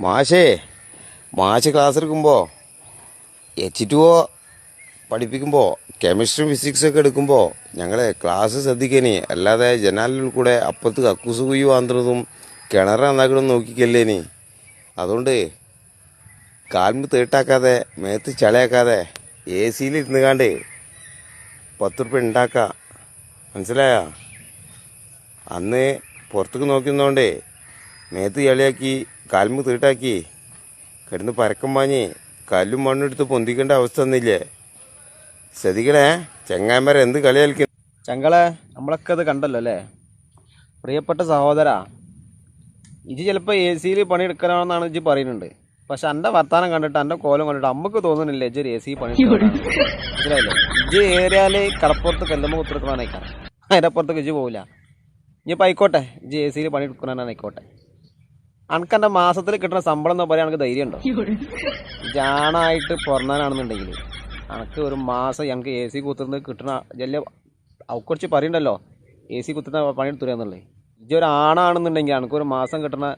മാഷേ മാഷ് ക്ലാസ് എടുക്കുമ്പോൾ എച്ച് ടു ഒ പഠിപ്പിക്കുമ്പോൾ കെമിസ്ട്രി ഫിസിക്സ് ഒക്കെ എടുക്കുമ്പോൾ ഞങ്ങളെ ക്ലാസ് ശ്രദ്ധിക്കണേ അല്ലാതെ ജനാലിൽ കൂടെ അപ്പുറത്ത് കക്കൂസ് കുയ്യു വാന്തതും കിണർ നന്നാക്കണമെന്ന് നോക്കിക്കല്ലേനി. അതുകൊണ്ട് കാൽമ് തേട്ടാക്കാതെ മേത്ത് ചളയാക്കാതെ എ സിയിൽ ഇരുന്ന് കാണ്ട് പത്ത് റുപ്യ ഉണ്ടാക്കാം മനസ്സിലായ? അന്ന് പുറത്തേക്ക് നോക്കുന്നോണ്ടേ മേത്ത് ചളിയാക്കി കാൽമ് തീട്ടാക്കി കിടന്ന് പരക്കം വാങ്ങി കല്ലും മണ്ണെടുത്ത് പൊന്തിക്കേണ്ട അവസ്ഥ ഒന്നില്ലേ ശ്രദ്ധിക്കണേ ചെങ്ങാന്മാരെ എന്ത് കളി കളിക്കുന്നു ചങ്കളെ നമ്മളൊക്കെ അത് കണ്ടല്ലോ അല്ലേ? പ്രിയപ്പെട്ട സഹോദരാ ഇജ് ചിലപ്പോൾ എ സിയിൽ പണിയെടുക്കണമെന്നാണ് ഇജ് പറയുന്നുണ്ട്. പക്ഷെ എന്റെ വർത്താനം കണ്ടിട്ട് എന്റെ കോലം കണ്ടിട്ട് അമ്മയ്ക്ക് തോന്നുന്നില്ല ഇജ് ഒരു എ സി പണി മനസ്സിലായില്ലേ? ഇജ് ഏരിയയിൽ കടപ്പുറത്ത് കല്ലുമ്പ കുത്തിറക്കണമെന്നേക്കാണ് അതിന്റെ അപ്പുറത്തേക്ക് ഇജ് പോവില്ല. ഇനിയിപ്പോൾ ആയിക്കോട്ടെ ഇജ് എ സിയിൽ പണിയെടുക്കണമെന്നായിക്കോട്ടെ അനക്ക് എന്റെ മാസത്തിൽ കിട്ടുന്ന ശമ്പളം എന്ന് പറയാൻ എനിക്ക് ധൈര്യം ഉണ്ടോ ജാണായിട്ട് പുറന്നാനാണെന്നുണ്ടെങ്കിൽ അനക്ക് ഒരു മാസം ഞങ്ങൾക്ക് എ സി കുത്തുന്നത് കിട്ടണ ജല്ല കുറച്ച് പറയണ്ടല്ലോ. എ സി കുത്തുന്ന പണിയെടുത്തുരാന്നുള്ളത് ഇജ്ജ് ഒരു ആണാണെന്നുണ്ടെങ്കിൽ അനക്ക് ഒരു മാസം കിട്ടുന്ന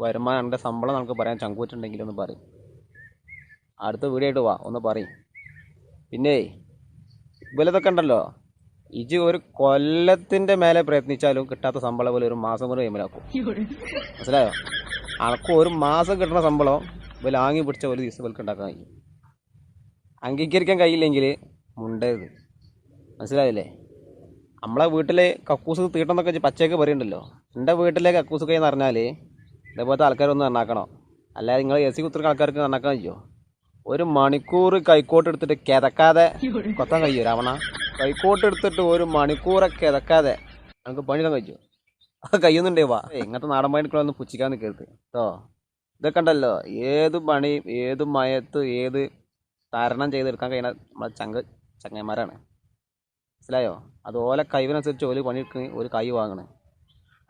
വരുമാനം എന്റെ ശമ്പളം നമുക്ക് പറയാൻ ചങ്കൂറ്റുണ്ടെങ്കിൽ ഒന്ന് പറയും. അടുത്ത വീടായിട്ട് വാ ഒന്ന് പറയും. പിന്നെ ഇവലതൊക്കെ ഉണ്ടല്ലോ. ഇജ് ഒരു കൊല്ലത്തിന്റെ മേലെ പ്രയത്നിച്ചാലും കിട്ടാത്ത ശമ്പളം പോലെ ഒരു മാസം കൊണ്ട് കൈമലാക്കും. മനസ്സിലായോ? അനക്ക് ഒരു മാസം കിട്ടുന്ന ശമ്പളം ഇവൽ ആങ്ങി പിടിച്ച ഒരു ദിവസം ഇവർക്ക് ഉണ്ടാക്കാൻ കഴിയും. അംഗീകരിക്കാൻ കഴിയില്ലെങ്കിൽ മുണ്ടരുത്. മനസ്സിലായില്ലേ? നമ്മളെ വീട്ടിലെ കക്കൂസ് തീട്ടെന്നൊക്കെ പച്ചയൊക്കെ പറയുന്നുണ്ടല്ലോ എന്റെ വീട്ടിലെ കക്കൂസ് കൈ എന്ന് പറഞ്ഞാൽ ഇതേപോലത്തെ ആൾക്കാരൊന്ന് നന്നാക്കണോ? അല്ലാതെ നിങ്ങൾ എ സി കുത്തിരിക്കുന്ന ആൾക്കാർക്ക് നന്നാക്കാൻ കഴിയുമോ ഒരു മണിക്കൂർ കൈക്കോട്ട് എടുത്തിട്ട് കിതക്കാതെ കൊത്താൻ കഴിയുമോ രാവണ? കൈക്കോട്ട് എടുത്തിട്ട് ഒരു മണിക്കൂറൊക്കെ കിതക്കാതെ നമുക്ക് പണിയിടാൻ കഴിയുമോ അത് കഴിയുന്നുണ്ടേ വാ. ഇങ്ങനത്തെ നാടൻ പണിക്കുള്ള പുച്ഛിക്കാൻ നിൽക്കരുത് കേട്ടോ ഇതൊക്കെ ഉണ്ടല്ലോ ഏത് പണി ഏത് മയത്ത് ഏത് തരണം ചെയ്തെടുക്കാൻ കഴിയുന്ന നമ്മളെ ചങ്ക ചങ്ങന്മാരാണ്. മനസ്സിലായോ? അത് ഓല കഴിവിനനുസരിച്ച് ഓൽ പണിയെടുക്കുന്ന ഒരു കൈ വാങ്ങണേ.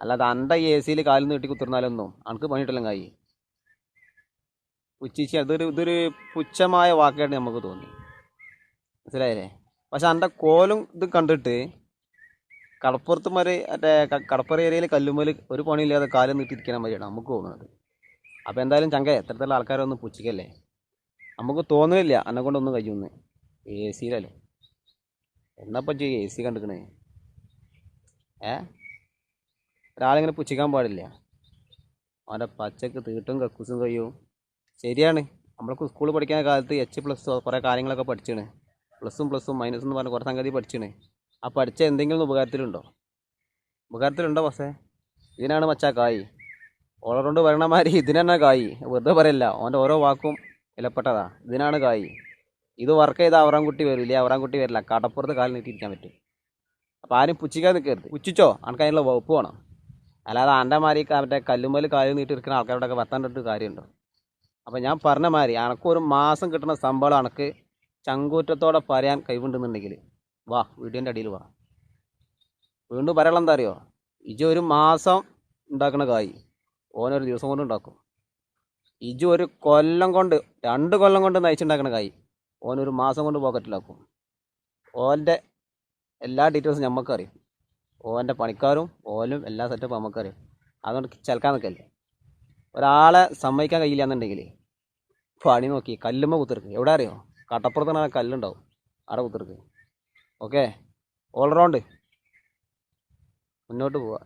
അല്ലാതെ അന്റെ എ സിയിൽ കാലിൽ നീട്ടി കുത്തിരുന്നാലൊന്നും അനക്ക് പണിയിട്ടില്ല കൈ. പുച്ഛിച്ച് അതൊരു ഇതൊരു പുച്ഛമായ വാക്കായിട്ട് നമുക്ക് തോന്നി. മനസ്സിലായില്ലേ? പക്ഷെ അണ്ട കോലും ഇത് കണ്ടിട്ട് കടപ്പുറത്ത് മരെ മറ്റേ കടപ്പുറ ഏരിയയിൽ കല്ലുമ്മൽ ഒരു പണിയില്ലാതെ കാലം നീട്ടിയിരിക്കാൻ മതിയാണ് നമുക്ക് തോന്നുന്നത്. അപ്പോൾ എന്തായാലും ചങ്ക എത്രത്തുള്ള ആൾക്കാരൊന്നും പുച്ഛിക്കല്ലേ? നമുക്ക് തോന്നുന്നില്ല എന്നെ കൊണ്ടൊന്നും കഴിയുമെന്ന് എ സിയിലല്ലോ? എന്നപ്പം ചെയ്യും എ സി കണ്ടിക്കണേ? ഏ? ഒരാളിങ്ങനെ പുച്ഛിക്കാൻ പാടില്ല. അവന്റെ പച്ചക്ക് തീട്ടും കക്കൂസും കഴിയും. ശരിയാണ്. നമ്മളൊക്കെ സ്കൂളിൽ പഠിക്കുന്ന കാലത്ത് എച്ച് പ്ലസ് കുറേ കാര്യങ്ങളൊക്കെ പഠിച്ചാണ്. പ്ലസും പ്ലസും മൈനസും എന്ന് പറഞ്ഞ കുറേ സംഗതി പഠിച്ചാണ്. ആ പഠിച്ച എന്തെങ്കിലും ഉപകാരത്തിലുണ്ടോ? ഉപകാരത്തിലുണ്ടോ പക്ഷേ ഇതിനാണ് മച്ചാ കായി. ഓളറോണ്ട് വരണമാതിരി ഇതിനാണ് കായി? വെറുതെ പറയല്ല. ഓന്റെ ഓരോ വാക്കും വിലപ്പെട്ടതാ. ഇതിനാണ് കായി. ഇത് വർക്ക് ചെയ്ത അവറാൻകുട്ടി വരില്ല അവറാൻകുട്ടി വരില്ല. കടപ്പുറത്ത് കാലിൽ നീട്ടിയിരിക്കാൻ പറ്റും. അപ്പോൾ ആരും പുച്ഛിക്കാൻ നിൽക്കരുത്. പുച്ഛിച്ചോ? അനക്ക് അതിനുള്ള വകുപ്പ് വേണം. അല്ലാതെ ആന്റെ മാതിരി മറ്റേ കല്ലുമ്മൽ കാലിൽ നീട്ടിയിരിക്കുന്ന ആൾക്കാരോടൊക്കെ വർത്താനിട്ട് കാര്യമുണ്ടോ? അപ്പോൾ ഞാൻ പറഞ്ഞ മാതിരി അനക്ക് ഒരു മാസം കിട്ടുന്ന ശമ്പളം അനക്ക് ചങ്കൂറ്റത്തോടെ പറയാൻ കഴിവുണ്ടെന്നുണ്ടെങ്കിൽ വാ വീടിന്റെ അടിയിൽ വാ. വീണ്ടും പറയാനുള്ള എന്താ അറിയോ? ഇജു ഒരു മാസം ഉണ്ടാക്കുന്ന കായ്. ഓനൊരു ദിവസം കൊണ്ട് ഉണ്ടാക്കും. ഇജു ഒരു കൊല്ലം കൊണ്ട് രണ്ട് കൊല്ലം കൊണ്ട് നയിച്ചുണ്ടാക്കുന്ന കായ് ഓനൊരു മാസം കൊണ്ട് പോക്കറ്റിലാക്കും. ഓന്റെ എല്ലാ ഡീറ്റെയിൽസും നമുക്കറിയും ഓന്റെ പണിക്കാരും ഓലും എല്ലാ സെറ്റപ്പും നമുക്കറിയും അതുകൊണ്ട് ചിലക്കാൻ നിൽക്കല്ലേ ഒരാളെ സമ്മതിക്കാൻ കഴിയില്ല എന്നുണ്ടെങ്കിൽ പണി നോക്കി കല്ലുമ്മ കുത്തിർക്ക്. എവിടെ അറിയോ? കട്ടപ്പുറത്താണ് കല്ലുണ്ടാവും. അവിടെ കുത്തിർക്ക്. ഓക്കെ ഓൾറൗണ്ട് മുന്നോട്ട് പോവാ